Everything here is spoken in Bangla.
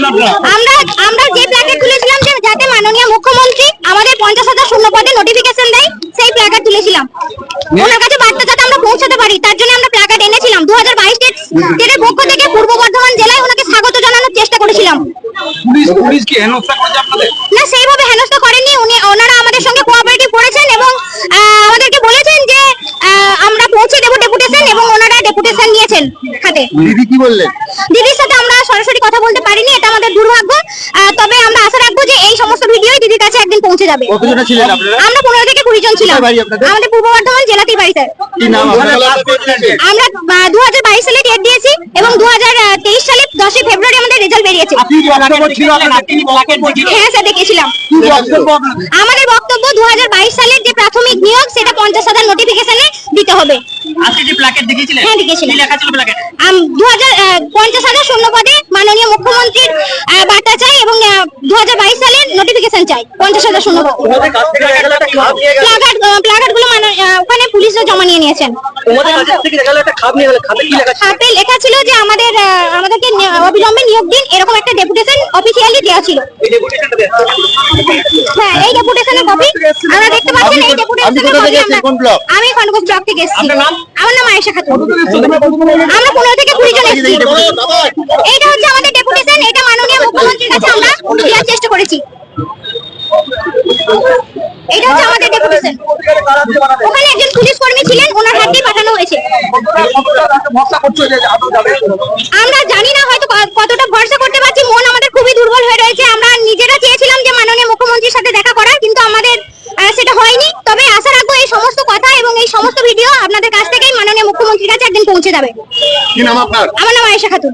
আপনারা? আমরা আমরা যে প্ল্যাকার্ড তুলেছিলাম যে যাতে মাননীয় মুখ্যমন্ত্রী আমাদের পঞ্চাশ হাজার শূন্য পদে নোটিফিকেশন দেয় সেই প্ল্যাকার্ড তুলেছিলাম। ওনার কাছে বার্তা আমরা পৌঁছাতে পারি তার জন্য আমরা প্ল্যাকার্ড এনেছিলাম। দু হাজার বাইশ ডেটের পক্ষ থেকে পূর্ব বর্ধমান জেলায় ওনাকে স্বাগত জানানোর চেষ্টা করেছিলাম। পুলিশ পুলিশ কি হেনস্থা করেছে আপনাদের? না সেইভাবে হেনস্থা করেননি। উনি ওনারা আমাদের সঙ্গে কোঅপারেটিভ করেছেন এবং আহ, আমাদেরকে বলেছেন যে আহ, আমরা পৌঁছে দেবো ডেপুটেশন এবং ওনারা ডেপুটেশন নিয়েছেন হাতে। দিদি কি বললেন? দিদির সাথে আমরা সরাসরি কথা বলতে পারিনি দুর্ভাগ্য তবে আমরা আশা রাখব যে এই সমস্ত ভিডিওই দিদির কাছে একদিন পৌঁছে যাবে। কতজনে ছিলেন আপনারা? আমরা পনেরো থেকে কুড়ি জন ছিলাম? আমাদের পূর্ব বর্ধমান জেলাতেই বাড়ি স্যার। কি নাম আপনার? আমরা দু হাজার বাইশ সালে ডেট দিয়েছি এবং দু হাজার তেইশ সালে দশই ফেব্রুয়ারি আমাদের রেজাল্ট বেরিয়েছে। হ্যাঁ স্যার দেখেছিলাম। আমাদের বক্তব্য দু হাজার বাইশ সালের যে প্রাথমিক নিয়োগ সেটা পঞ্চাশ হাজার নোটিফিকেশনে দিতে হবে। আজকে যে প্ল্যাকেট দেখিয়েছিলেন হ্যাঁ, দেখিয়েছিলাম। কি লেখা ছিল প্ল্যাকেট দু হাজার পঞ্চাশ হাজার শূন্য পদে মাননীয় মুখ্যমন্ত্রীর বার্তা চাই এবং দু হাজার বাইশ সালের নোটিফিকেশন চাই পঞ্চাশ হাজার শূন্য পদে তোমাদের ওখানে জমা নিয়ে নিয়েছেন। খাপে লেখা ছিল? হাতে লেখা ছিল যে আমাদের আমাদেরকে অবিলম্বে নিয়োগ দিন এরকম একটা ডেপুটেশন অফিসিয়ালি দেওয়া ছিল। এই ডেপুটেশনটা দেন হ্যাঁ এই ডেপুটেশনের কপি আমরা দেখতে পাচ্ছেন এই ডেপুটেশনের কপি? আমি খন্ডগোপ ব্লক থেকে এসেছি। আমার নাম আয়েশা খাতুন। আমরা পনেরো থেকে কুড়ি জন এসেছি। এইটা হচ্ছে আমাদের ডেপুটেশন এটা মাননীয় মুখ্যমন্ত্রীর কাছে আমরা দেওয়ার চেষ্টা করেছি। এটা হচ্ছে আমাদের ডেপুটেশন। পুলিশ কর্মী ছিলেন ওনার হাতে পাঠানো হয়েছে। আমরা জানি না হয়তো কতটা ভরসা করতে পারছি মন আমাদের খুবই দুর্বল হয়ে রয়েছে। আমরা নিজেরা চেয়েছিলাম যে মাননীয় মুখ্যমন্ত্রীর সাথে দেখা করার কিন্তু আমাদের সেটা হয়নি। তবে আশা রাখব এই সমস্ত কথা এবং এই সমস্ত ভিডিও আপনাদের কাছ থেকেই মাননীয় মুখ্যমন্ত্রীর কাছে একদিন পৌঁছে যাবে। আমার নাম আয়েশা খাতুন।